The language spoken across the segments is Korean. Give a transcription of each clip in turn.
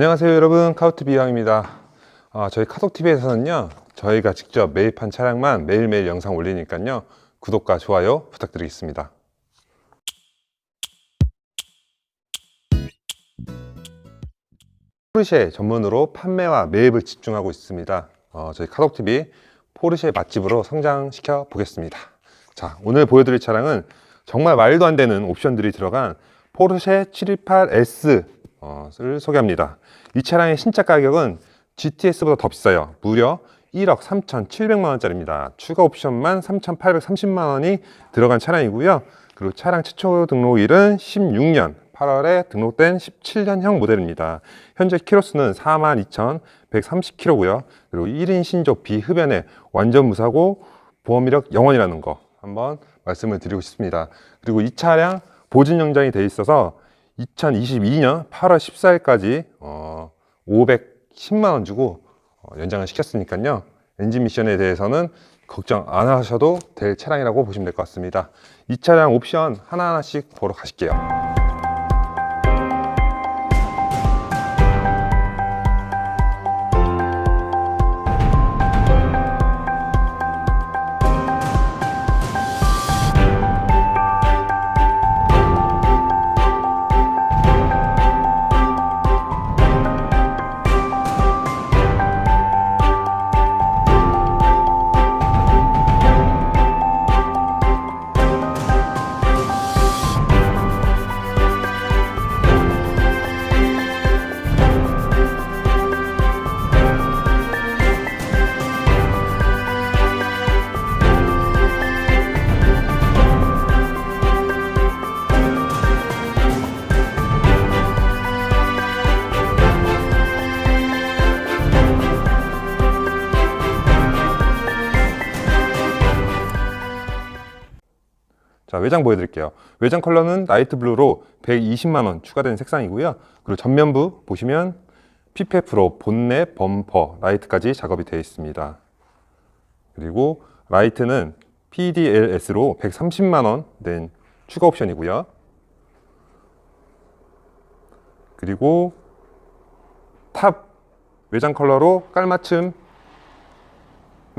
안녕하세요 여러분. 카우트 비왕입니다. 아, 저희 카톡TV에서는요 저희가 직접 매입한 차량만 매일매일 영상 올리니까요 구독과 좋아요 부탁드리겠습니다. 포르쉐 전문으로 판매와 매입을 집중하고 있습니다. 어, 저희 카톡TV 포르쉐 맛집으로 성장시켜 보겠습니다. 자 오늘 보여드릴 차량은 정말 말도 안 되는 옵션들이 들어간 포르쉐 728S 를 소개합니다. 이 차량의 신차 가격은 GTS보다 더 비싸요. 무려 1억 3,700만 원짜리입니다. 추가 옵션만 3,830만 원이 들어간 차량이고요. 그리고 차량 최초 등록일은 16년 8월에 등록된 17년형 모델입니다. 현재 키로수는 42,130km고요. 그리고 1인 신조 비흡연에 완전 무사고 보험 이력 영원이라는 거 한번 말씀을 드리고 싶습니다. 그리고 이 차량 보증 연장이 돼 있어서 2022년 8월 14일까지 어, 510만 원 주고 어, 연장을 시켰으니까요. 엔진 미션에 대해서는 걱정 안 하셔도 될 차량이라고 보시면 될 것 같습니다. 이 차량 옵션 하나하나씩 보러 가실게요. 자, 외장 보여드릴게요. 외장 컬러는 나이트 블루로 120만 원 추가된 색상이고요. 그리고 전면부 보시면 PPF로 본넷, 범퍼, 라이트까지 작업이 되어 있습니다. 그리고 라이트는 PDLS로 130만원 된 추가 옵션이고요. 그리고 탑 외장 컬러로 깔맞춤을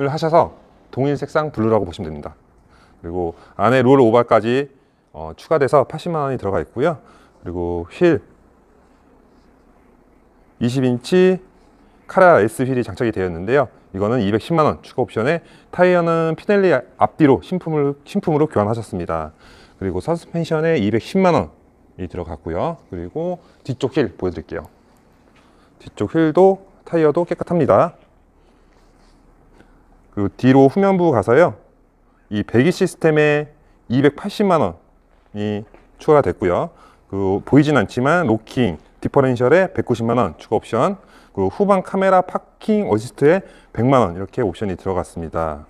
하셔서 동일 색상 블루라고 보시면 됩니다. 그리고 안에 롤 오버까지 어, 추가돼서 80만 원이 들어가 있고요. 그리고 휠 20인치 카라 S 휠이 장착이 되었는데요. 이거는 210만 원 추가 옵션에 타이어는 피넬리 앞뒤로 신품을, 신품으로 교환하셨습니다. 그리고 서스펜션에 210만 원이 들어갔고요. 그리고 뒤쪽 휠 보여드릴게요. 뒤쪽 휠도 타이어도 깨끗합니다. 그리고 뒤로 후면부 가서요. 이 배기 시스템에 280만 원이 추가가 됐고요. 그 보이진 않지만 로킹, 디퍼렌셜에 190만 원 추가 옵션, 그 후방 카메라 파킹 어시스트에 100만 원 이렇게 옵션이 들어갔습니다.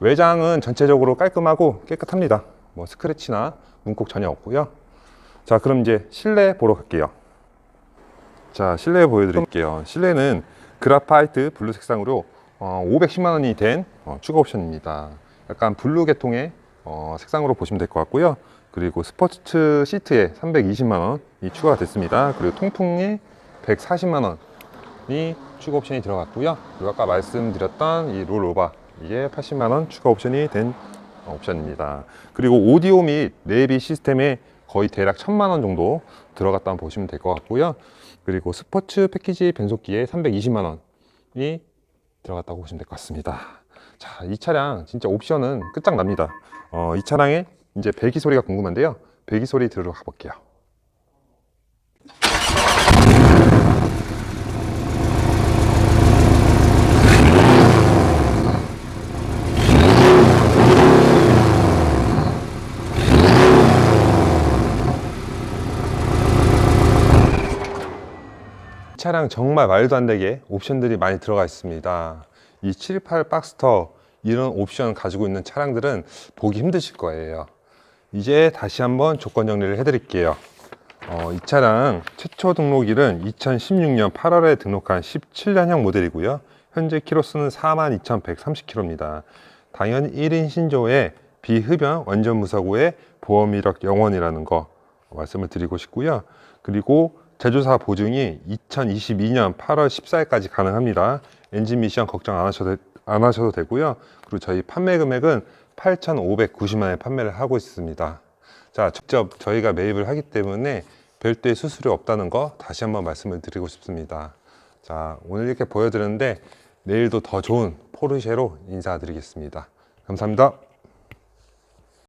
외장은 전체적으로 깔끔하고 깨끗합니다. 뭐 스크래치나 문콕 전혀 없고요. 자, 그럼 이제 실내 보러 갈게요. 자, 실내 보여드릴게요. 실내는 그라파이트 블루 색상으로 어, 510만 원이 된 어, 추가 옵션입니다. 약간 블루 계통의 어, 색상으로 보시면 될 것 같고요. 그리고 스포츠 시트에 320만 원이 추가가 됐습니다. 그리고 통풍에 140만 원이 추가 옵션이 들어갔고요. 그리고 아까 말씀드렸던 이 롤오버 이게 80만 원 추가 옵션이 된 어, 옵션입니다. 그리고 오디오 및 내비 시스템에 거의 대략 1000만 원 정도 들어갔다고 보시면 될 것 같고요. 그리고 스포츠 패키지 변속기에 320만 원이 들어갔다고 보시면 될 것 같습니다. 자, 이 차량 진짜 옵션은 끝장납니다. 어, 이 차량의 이제 배기 소리가 궁금한데요. 배기 소리 들으러 가볼게요. 차량 정말 말도 안 되게 옵션들이 많이 들어가 있습니다. 이718 박스터 이런 옵션 가지고 있는 차량들은 보기 힘드실 거예요. 이제 다시 한번 조건 정리를 해 드릴게요. 어, 이 차량 최초 등록일은 2016년 8월에 등록한 17년형 모델이고요. 현재 키로수는 42,130km입니다. 당연 1인 신조에 비흡연 완전 무사고에 보험 이력 영원이라는 거 말씀을 드리고 싶고요. 그리고 제조사 보증이 2022년 8월 14일까지 가능합니다. 엔진 미션 걱정 안 하셔도, 안 하셔도 되고요. 그리고 저희 판매 금액은 8,590만 원에 판매를 하고 있습니다. 자, 직접 저희가 매입을 하기 때문에 별도의 수수료 없다는 거 다시 한번 말씀을 드리고 싶습니다. 자, 오늘 이렇게 보여드렸는데 내일도 더 좋은 포르쉐로 인사드리겠습니다. 감사합니다.